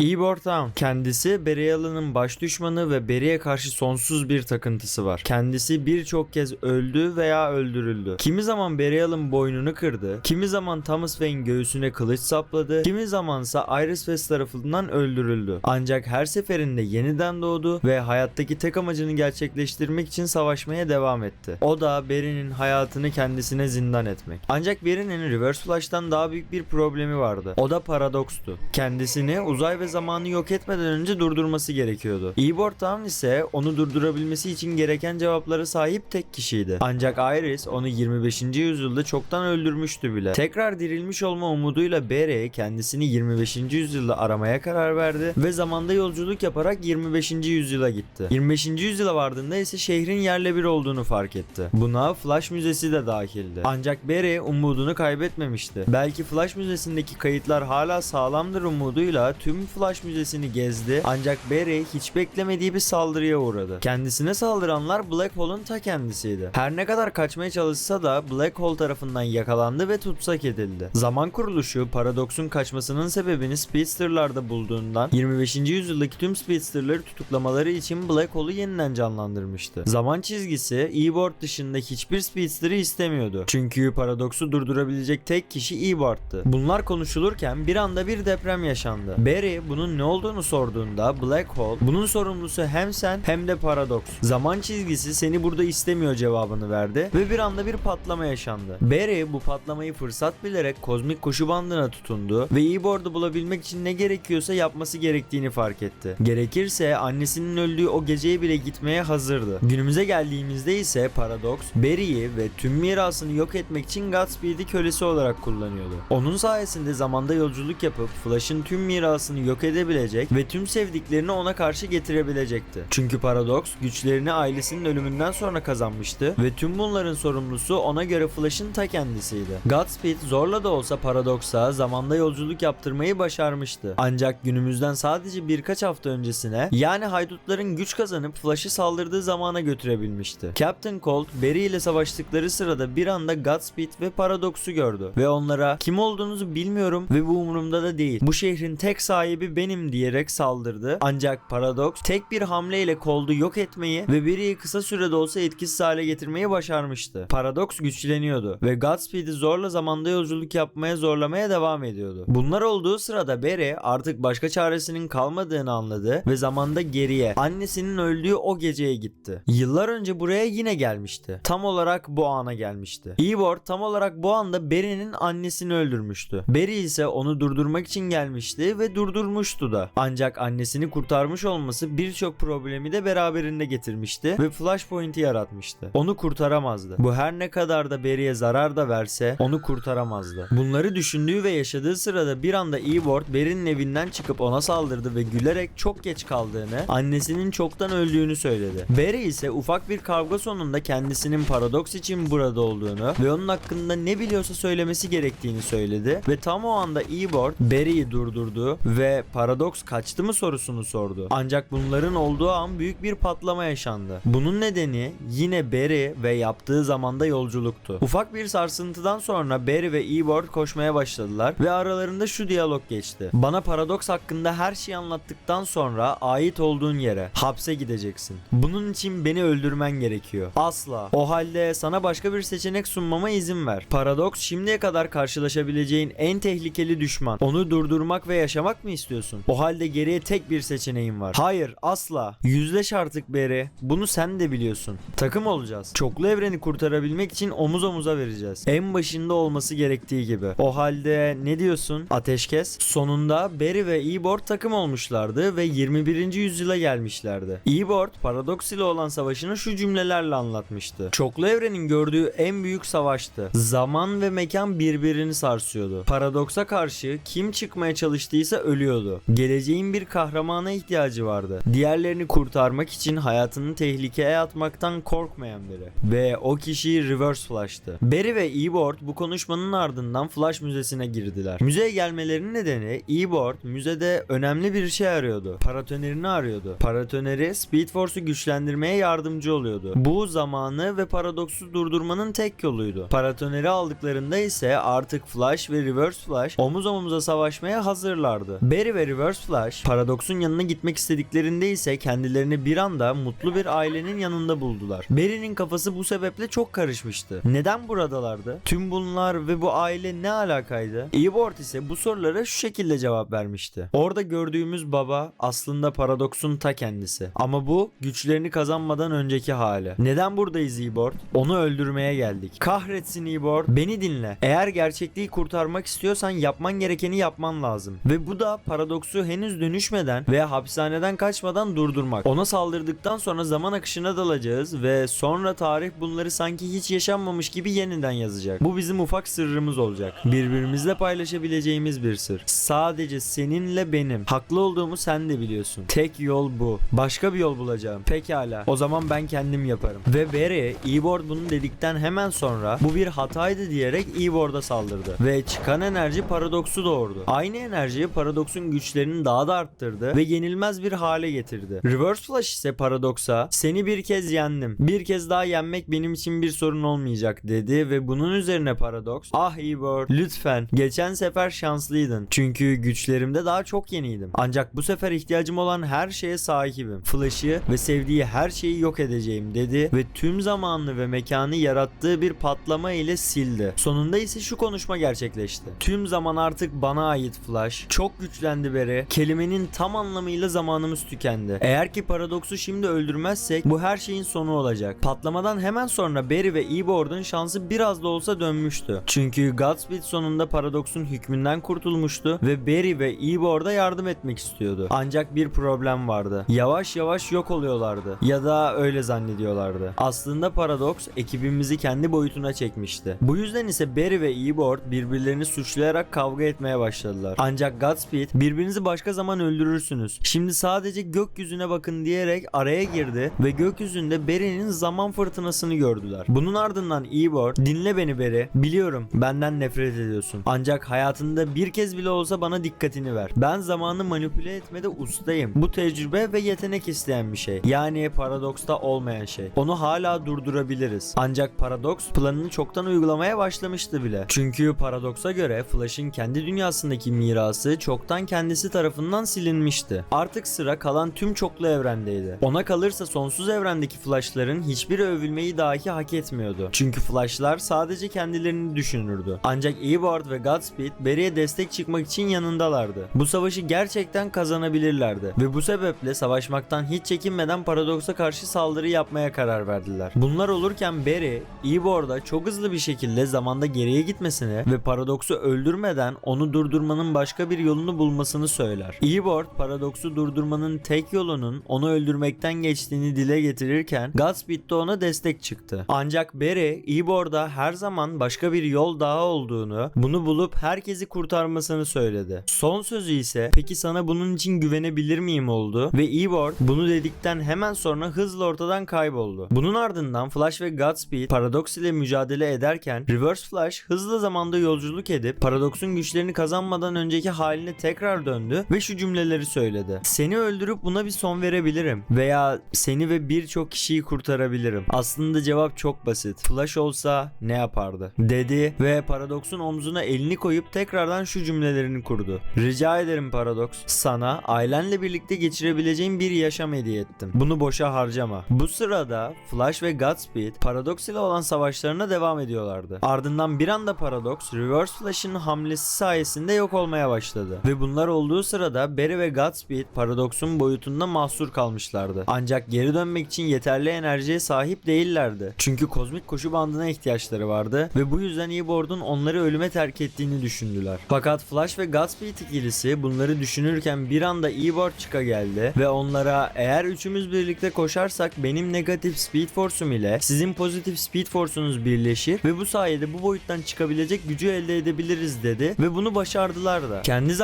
Ivor Town. Kendisi Berial'ın baş düşmanı ve Beri'ye karşı sonsuz bir takıntısı var. Kendisi birçok kez öldü veya öldürüldü. Kimi zaman Berial'ın boynunu kırdı, kimi zaman Thomas Wayne göğsüne kılıç sapladı, kimi zamansa Iris West tarafından öldürüldü. Ancak her seferinde yeniden doğdu ve hayattaki tek amacını gerçekleştirmek için savaşmaya devam etti. O da Beri'nin hayatını kendisine zindan etmek. Ancak Beri'nin Reverse Flash'tan daha büyük bir problemi vardı. O da paradokstu. Kendisini uzay ve zamanı yok etmeden önce durdurması gerekiyordu. Ivor Town ise onu durdurabilmesi için gereken cevaplara sahip tek kişiydi. Ancak Iris onu 25. yüzyılda çoktan öldürmüştü bile. Tekrar dirilmiş olma umuduyla Bere kendisini 25. yüzyılda aramaya karar verdi ve zamanda yolculuk yaparak 25. yüzyıla gitti. 25. yüzyıla vardığında ise şehrin yerle bir olduğunu fark etti. Buna Flash Müzesi de dahildi. Ancak Bere umudunu kaybetmemişti. Belki Flash Müzesi'ndeki kayıtlar hala sağlamdır umuduyla tüm Flash Müzesi'ni gezdi. Ancak Bere hiç beklemediği bir saldırıya uğradı. Kendisine saldıranlar Black Hole'un ta kendisiydi. Her ne kadar kaçmaya çalışsa da Black Hole tarafından yakalandı ve tutsak edildi. Zaman kuruluşu paradoksun kaçmasının sebebini Speedster'larda bulduğundan 25. yüzyıldaki tüm Speedster'ları tutuklamaları için Black Hole'u yeniden canlandırmıştı. Zaman çizgisi E-Board dışında hiçbir Speedster'ı istemiyordu. Çünkü paradoksu durdurabilecek tek kişi E-Board'tı. Bunlar konuşulurken bir anda bir deprem yaşandı. Barry bunun ne olduğunu sorduğunda Black Hole bunun sorumlusu hem sen hem de paradoks. Zaman çizgisi seni burada istemiyor cevabını verdi ve bir anda bir patlama yaşandı. Barry bu patlamayı fırsat bilerek kozmik koşu bandına tutundu ve E-Board'u bulabilmek için ne gerekiyorsa yapması gerektiğini fark etti. Gerekirse annesinin öldüğü o geceye bile gitmeye hazırdı. Günümüze geldiğimizde ise Paradox, Barry'i ve tüm mirasını yok etmek için Godspeed'i kölesi olarak kullanıyordu. Onun sayesinde zamanda yolculuk yapıp Flash'ın tüm mirasını yok edebilecek ve tüm sevdiklerini ona karşı getirebilecekti. Çünkü Paradox güçlerini ailesinin ölümünden sonra kazanmıştı ve tüm bunların sorumlusu ona göre Flash'ın ta kendisiydi. Godspeed zorla da olsa Paradox'a zamanda yolculuk yaptırmayı başarmıştı. Ancak günümüzden sadece birkaç hafta öncesine yani haydutların güç kazanıp Flash'ı saldırdığı zamana götürebilmişti. Captain Colt, Barry ile savaştıkları sırada bir anda Godspeed ve Paradox'u gördü ve onlara kim olduğunuzu bilmiyorum ve bu umurumda da değil. Bu şehrin tek sahibi benim diyerek saldırdı. Ancak Paradox tek bir hamleyle Colt'u yok etmeyi ve Barry'i kısa sürede olsa etkisiz hale getirmeyi başarmıştı. Paradox güçleniyordu ve Godspeed'i zorla zamanda yolculuk yapmaya zorlamaya devam ediyordu. Bunlar olduğu sırada Barry artık başka çaresinin kalmadığını anladı ve zamanda geriye annesinin öldüğü o geceye gitti. Yıllar önce buraya yine gelmişti. Tam olarak bu ana gelmişti. Ivor tam olarak bu anda Barry'nin annesini öldürmüştü. Barry ise onu durdurmak için gelmişti ve durdurmuştu da. Ancak annesini kurtarmış olması birçok problemi de beraberinde getirmişti ve Flashpoint'i yaratmıştı. Onu kurtaramazdı. Bu her ne kadar da Barry'e zarar da verse onu kurtaramazdı. Bunları düşündüğü ve yaşadığı sırada bir anda Ivor Barry'nin evinden çıkıp ona saldırdı ve gülerek çok geç kaldığını, annesinin çoktan öldüğünü söyledi. Barry ise ufak bir kavga sonunda kendisinin paradoks için burada olduğunu ve onun hakkında ne biliyorsa söylemesi gerektiğini söyledi ve tam o anda Ivor Barry'i durdurdu ve paradoks kaçtı mı sorusunu sordu. Ancak bunların olduğu an büyük bir patlama yaşandı. Bunun nedeni yine Barry ve yaptığı zamanda yolculuktu. Ufak bir sarsıntıdan sonra Barry ve Ivor koşmaya başladılar ve aralarında şu diyalog geçti. Bana paradoks hakkında her şeyi anlattıktan sonra ait olduğun yere hapse gideceksin. Bunun için beni öldürmen gerekiyor. Asla. O halde sana başka bir seçenek sunmama izin ver. Paradoks şimdiye kadar karşılaşabileceğin en tehlikeli düşman. Onu durdurmak ve yaşamak mı istiyorsun? O halde geriye tek bir seçeneğin var. Hayır, asla. Yüzleş artık Barry. Bunu sen de biliyorsun. Takım olacağız. Çoklu evreni kurtarabilmek için omuz omuza vereceğiz. En başında olması gerektiği gibi. O halde ne diyorsun? Ateşkes. Sonunda Barry ve E-Board takım olmuşlardı ve 21. yüzyıla gelmişlerdi. E-Board Paradox ile olan savaşını şu cümlelerle anlatmıştı. Çoklu evrenin gördüğü en büyük savaştı. Zaman ve mekan birbirini sarsıyordu. Paradoksa karşı kim çıkmaya çalıştıysa ölüyordu. Geleceğin bir kahramana ihtiyacı vardı. Diğerlerini kurtarmak için hayatını tehlikeye atmaktan korkmayan biri. Ve o kişi Reverse Flash'tı. Barry ve E-Board bu konuşmanın ardından Flash Müzesi'ne girdiler. Müzeye gelmelerinin nedeni E-Board müzede önemli bir şey arıyordu. Paratonerini arıyordu. Paratoneri Speed Force'u güçlendirmeye yardımcı oluyordu. Bu zamanı ve paradoksu durdurmanın tek yoluydu. Paratoneri aldıklarında ise artık Flash ve Reverse Flash omuz omuza savaşmaya hazırlardı. Barry Barry ve Reverse Flash Paradox'un yanına gitmek istediklerinde ise kendilerini bir anda mutlu bir ailenin yanında buldular. Barry'nin kafası bu sebeple çok karışmıştı. Neden buradalardı? Tüm bunlar ve bu aile ne alakaydı? Eobard ise bu sorulara şu şekilde cevap vermişti. Orada gördüğümüz baba aslında Paradox'un ta kendisi. Ama bu güçlerini kazanmadan önceki hali. Neden buradayız Eobard? Onu öldürmeye geldik. Kahretsin Eobard. Beni dinle. Eğer gerçekliği kurtarmak istiyorsan yapman gerekeni yapman lazım. Ve bu da Paradox'u henüz dönüşmeden ve hapishaneden kaçmadan durdurmak. Ona saldırdıktan sonra zaman akışına dalacağız ve sonra tarih bunları sanki hiç yaşanmamış gibi yeniden yazacak. Bu bizim ufak sırrımız olacak. Birbirimizle paylaşabileceğimiz bir sır. Sadece seninle benim. Haklı olduğumu sen de biliyorsun. Tek yol bu. Başka bir yol bulacağım. Pekala. O zaman ben kendim yaparım. Ve Barry, Eobard bunu dedikten hemen sonra bu bir hataydı diyerek Eobard'a saldırdı. Ve çıkan enerji paradoksu doğurdu. Aynı enerji paradoksun güçlerini daha da arttırdı ve yenilmez bir hale getirdi. Reverse Flash ise paradoksa seni bir kez yendim. Bir kez daha yenmek benim için bir sorun olmayacak dedi ve bunun üzerine paradoks ah Eobard lütfen geçen sefer şanslıydın. Çünkü güçlerimde daha çok yeniydim. Ancak bu sefer ihtiyacım olan her şeye sahibim. Flash'ı ve sevdiği her şeyi yok edeceğim dedi ve tüm zamanını ve mekanı yarattığı bir patlama ile sildi. Sonunda ise şu konuşma gerçekleşti. Tüm zaman artık bana ait Flash. Çok güçlendi Barry. Kelimenin tam anlamıyla zamanımız tükendi. Eğer ki paradoksu şimdi öldürmezsek bu her şeyin sonu olacak. Patlamadan hemen sonra Barry ve Eobard'ın şansı biraz da olsa dönmüştü. Çünkü Godspeed sonunda paradoksun hükmünden kurtulmuştu ve Barry ve Eobard'a yardım etmek istiyordu. Ancak bir problem vardı. Yavaş yavaş yok oluyorlardı. Ya da öyle zannediyorlardı. Aslında paradoks ekibimizi kendi boyutuna çekmişti. Bu yüzden ise Barry ve Eobard birbirlerini suçlayarak kavga etmeye başladılar. Ancak Godspeed birbirinizi başka zaman öldürürsünüz. Şimdi sadece gökyüzüne bakın diyerek araya girdi ve gökyüzünde Barry'nin zaman fırtınasını gördüler. Bunun ardından Eobard dinle beni Barry. Biliyorum benden nefret ediyorsun. Ancak hayatında bir kez bile olsa bana dikkatini ver. Ben zamanı manipüle etmede ustayım. Bu tecrübe ve yetenek isteyen bir şey. Yani paradoksta olmayan şey. Onu hala durdurabiliriz. Ancak paradoks planını çoktan uygulamaya başlamıştı bile. Çünkü paradoksa göre Flash'ın kendi dünyasındaki mirası çoktan kendisi tarafından silinmişti. Artık sıra kalan tüm çoklu evrendeydi. Ona kalırsa sonsuz evrendeki Flash'ların hiçbiri övülmeyi dahi hak etmiyordu. Çünkü Flash'lar sadece kendilerini düşünürdü. Ancak Eobard ve Godspeed Barry'e destek çıkmak için yanındalardı. Bu savaşı gerçekten kazanabilirlerdi ve bu sebeple savaşmaktan hiç çekinmeden paradoksa karşı saldırı yapmaya karar verdiler. Bunlar olurken Barry, Eobard'a çok hızlı bir şekilde zamanda geriye gitmesini ve paradoksu öldürmeden onu durdurmanın başka bir yolunu bulmasını söyler. Eobard paradoksu durdurmanın tek yolunun onu öldürmekten geçtiğini dile getirirken Godspeed de ona destek çıktı. Ancak Barry, Eobard'a her zaman başka bir yol daha olduğunu, bunu bulup herkesi kurtarmasını söyledi. Son sözü ise peki sana bunun için güvenebilir miyim oldu ve Eobard bunu dedikten hemen sonra hızla ortadan kayboldu. Bunun ardından Flash ve Godspeed Paradox ile mücadele ederken Reverse Flash hızlı zamanda yolculuk edip Paradox'un güçlerini kazanmadan önceki haline tekrar döndü ve şu cümleleri söyledi. Seni öldürüp buna bir son verebilirim veya seni ve birçok kişiyi kurtarabilirim. Aslında cevap çok basit. Flash olsa ne yapardı? Dedi ve Paradox'un omzuna elini koyup tekrardan şu cümlelerini kurdu. Rica ederim Paradox. Sana ailenle birlikte geçirebileceğin bir yaşam hediye ettim. Bunu boşa harcama. Bu sırada Flash ve Godspeed Paradox ile olan savaşlarına devam ediyorlardı. Ardından bir anda Paradox Reverse Flash'ın hamlesi sayesinde yok olmaya başladı. Ve bunlar olduğu sırada Barry ve Godspeed Paradox'un boyutunda mahsur kalmışlardı. Ancak geri dönmek için yeterli enerjiye sahip değillerdi. Çünkü kozmik koşu bandına ihtiyaçları vardı ve bu yüzden Eobard'un onları ölüme terk ettiğini düşündüler. Fakat Flash ve Godspeed ikilisi bunları düşünürken bir anda Eobard çıka geldi ve onlara eğer üçümüz birlikte koşarsak benim negatif Speed Force'um ile sizin pozitif Speed Force'unuz birleşir ve bu sayede bu boyuttan çıkabilecek gücü elde edebiliriz dedi ve bunu başardılar da. Kendi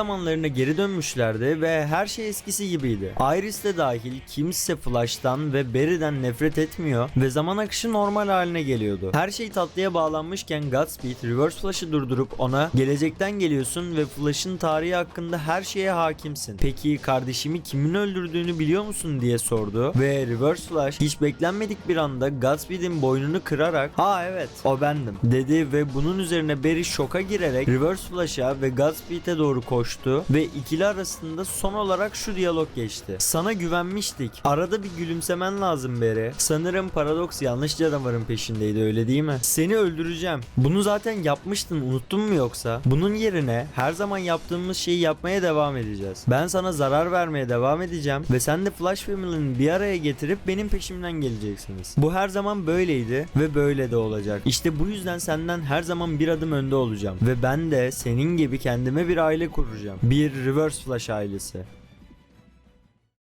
zamanlarına geri dönmüşlerdi ve her şey eskisi gibiydi. Iris de dahil kimse Flash'tan ve Barry'den nefret etmiyor ve zaman akışı normal haline geliyordu. Her şey tatlıya bağlanmışken Godspeed Reverse Flash'ı durdurup ona gelecekten geliyorsun ve Flash'ın tarihi hakkında her şeye hakimsin. Peki kardeşimi kimin öldürdüğünü biliyor musun diye sordu ve Reverse Flash hiç beklenmedik bir anda Godspeed'in boynunu kırarak ha evet o bendim dedi ve bunun üzerine Barry şoka girerek Reverse Flash'a ve Godspeed'e doğru koştu ve ikili arasında son olarak şu diyalog geçti. Sana güvenmiştik. Arada bir gülümsemen lazım Beri. Sanırım Paradox yanlış canavarın peşindeydi öyle değil mi? Seni öldüreceğim. Bunu zaten yapmıştın unuttun mu yoksa? Bunun yerine her zaman yaptığımız şeyi yapmaya devam edeceğiz. Ben sana zarar vermeye devam edeceğim ve sen de Flash Family'ni bir araya getirip benim peşimden geleceksiniz. Bu her zaman böyleydi ve böyle de olacak. İşte bu yüzden senden her zaman bir adım önde olacağım ve ben de senin gibi kendime bir aile kuracağım. Bir Reverse Flash ailesi.